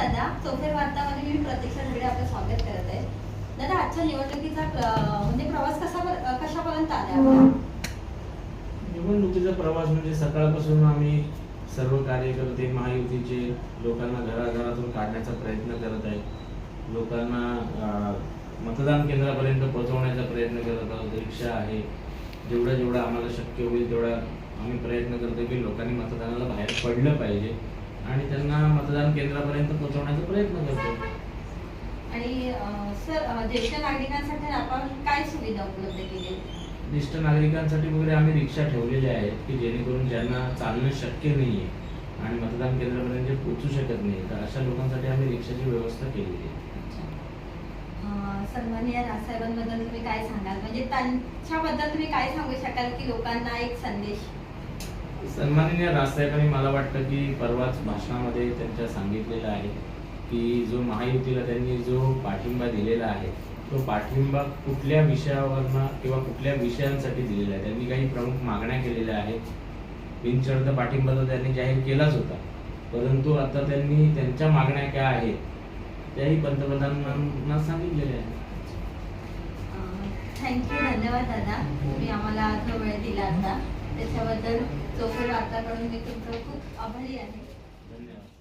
दादा चौफेर वार्तामध्ये मी प्रतीक्षा झगडे आपलं स्वागत करत आहे. दादा आजच्या निवडणुकीचा म्हणजे प्रवास कसा कशापर्यंत आला निवडणुकीचा प्रवास म्हणजे सकाळपासून आम्ही सर्व कार्यकर्ते महायुतीचे लोकांना घराघरातून काढण्याचा प्रयत्न करत आहे. लोकांना मतदान केंद्रापर्यंत पोहोचवण्याचा प्रयत्न करत आहोत. रिक्षा आहे. जेवढा जेवढा आम्हाला शक्य होईल तेवढा आम्ही प्रयत्न करतो की लोकांनी मतदानाला बाहेर पडलं पाहिजे. आणि त्यांना मतदान केंद्रापर्यंत पोहोचवण्याचा प्रयत्न करतो. आणि सर ज्येष्ठ नागरिकांसाठी आपण काय सुविधा उपलब्ध केली? ज्येष्ठ नागरिकांसाठी वगैरे आम्ही रिक्षा ठेवलेल्या आहेत की जेणेकरून ज्यांना चालणं शक्य नाही आहे आणि मतदान केंद्रापर्यंत जे पोहोचू शकत नाही तर अशा लोकांसाठी आम्ही रिक्षाची व्यवस्था केलेली आहे. अं, सन्माननीय राजसाहेबांबद्दल तुम्ही काय सांगाल? म्हणजे त्यांच्याबद्दल तुम्ही काय सांगू शकाल की लोकांना एक संदेश सन्माननीय राजसाहेबांनी मला वाटतं की परवाच भाषणामध्ये त्यांच्या सांगितलेलं आहे की जो महायुतीला त्यांनी जो पाठिंबा दिलेला आहे तो पाठिंबा कुठल्या विषयावरनं किंवा कुठल्या विषयांसाठी दिलेला आहे? त्यांनी काही प्रमुख मागण्या केलेल्या आहेत. बिनशर्त पाठिंबा तर त्यांनी जाहीर केलाच होता. परंतु आता त्यांनी त्यांच्या मागण्या काय आहेत त्याही पंतप्रधानांना सांगितलेल्या आहेत. थँक्यू धन्यवाद दादा. तुम्ही आम्हाला जो वेळ दिला आता. त्याच्याबद्दल चोखड वार्ताकडून मी तुमचं खूप आभारी आहे. धन्यवाद.